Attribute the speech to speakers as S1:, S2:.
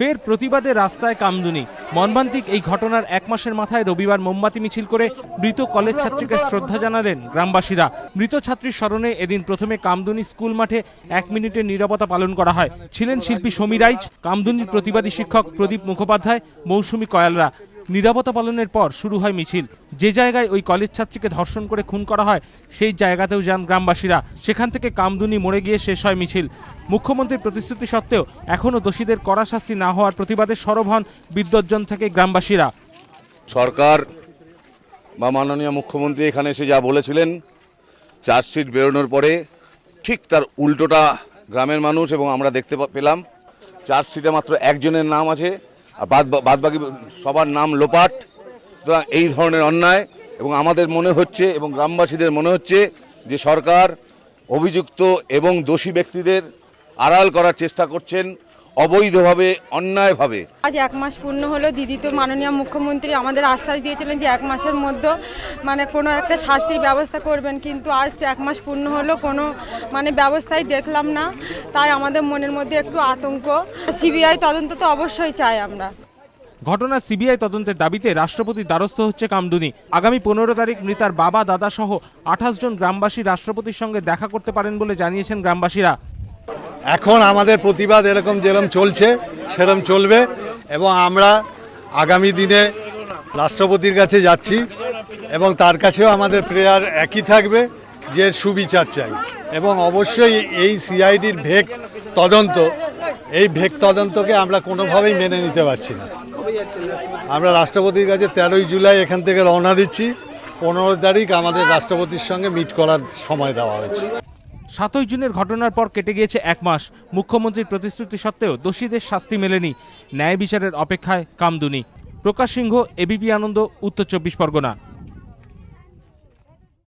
S1: ফের প্রতিবাদে রাস্তায় কামদুনি। মর্মান্তিক এই ঘটনার এক মাসের মাথায় রবিবার মোমবাতি মিছিল করে মৃত কলেজ ছাত্রীকে শ্রদ্ধা জানালেন গ্রামবাসীরা। মৃত ছাত্রীর স্মরণে এদিন প্রথমে কামদুনি স্কুল মাঠে এক মিনিটের নীরবতা পালন করা হয়। ছিলেন শিল্পী সমীর রাইচ কামদুনির প্রতিবাদী শিক্ষক প্রদীপ মুখোপাধ্যায়, মৌসুমী কয়ালরা। নিরাপত্তা পালনের পর শুরু হয় মিছিল। যে জায়গায় ওই কলেজ ছাত্রীকে ধর্ষণ করে খুন করা হয়, সেই জায়গাতেও যান গ্রামবাসীরা। সেখান থেকে কামদুনি মরে গিয়ে শেষ হয় মিছিল। মুখ্যমন্ত্রীর প্রতিশ্রুতি সত্ত্বেও এখনও দোষীদের কড়া শাস্তি না হওয়ার প্রতিবাদে সরব হন বিদ্যজ্জন থেকে গ্রামবাসীরা।
S2: সরকার বা মাননীয় মুখ্যমন্ত্রী এখানে এসে যা বলেছিলেন চার্জশিট বেরোনোর পরে ঠিক তার উল্টোটা গ্রামের মানুষ এবং আমরা দেখতে পেলাম। চার্জশিটে মাত্র একজনের নাম আছে। আর বাদ বাদবাকি সবার নাম লোপাট। সুতরাং এই ধরনের অন্যায় এবং আমাদের মনে হচ্ছে এবং গ্রামবাসীদের মনে হচ্ছে যে সরকার অভিযুক্ত এবং দোষী ব্যক্তিদের আড়াল করার চেষ্টা করছেন। অবৈধভাবে অন্যায়ভাবে।
S3: আজ এক মাস পূর্ণ হলো দিদি তো মাননীয় মুখ্যমন্ত্রী আমাদের আশ্বাস দিয়েছিলেন যে এক মাসের মধ্যে মানে কোনো একটা শাস্তির ব্যবস্থা করবেন কিন্তু আজ এক মাস পূর্ণ হলো কোনো মানে ব্যবস্থাই দেখলাম না। তাই আমাদের মনের মধ্যে একটু আতঙ্ক। সিবিআই তদন্ত তো অবশ্যই চাই আমরা।
S1: ঘটনার সিবিআই তদন্তের দাবিতে রাষ্ট্রপতির দ্বারস্থ হচ্ছে কামদুনি। আগামী পনেরো তারিখ মৃতার বাবা দাদা সহ আঠাশ জন গ্রামবাসী রাষ্ট্রপতির সঙ্গে দেখা করতে পারেন বলে জানিয়েছেন গ্রামবাসীরা।
S4: এখন আমাদের প্রতিবাদ এরকম যেরকম চলছে, সেরকম চলবে এবং আমরা আগামী দিনে রাষ্ট্রপতির কাছে যাচ্ছি এবং তার কাছেও আমাদের প্রেয়ার একই থাকবে যে সুবিচার চাই। এবং অবশ্যই এই সিআইডির ভেক তদন্ত, এই ভেক তদন্তকে আমরা কোনোভাবেই মেনে নিতে পারছি না। আমরা রাষ্ট্রপতির কাছে তেরোই জুলাই এখান থেকে রওনা দিচ্ছি। পনেরো তারিখ আমাদের রাষ্ট্রপতির সঙ্গে মিট করার সময় দেওয়া হয়েছে।
S1: সাতই জুনের ঘটনার পর কেটে গিয়েছে এক মাস। মুখ্যমন্ত্রীর প্রতিশ্রুতি সত্ত্বেও দোষীদের শাস্তি মেলেনি। ন্যায় বিচারের অপেক্ষায় কামদুনি। প্রকাশ সিংহ, এবিপি আনন্দ, উত্তর চব্বিশ পরগনা।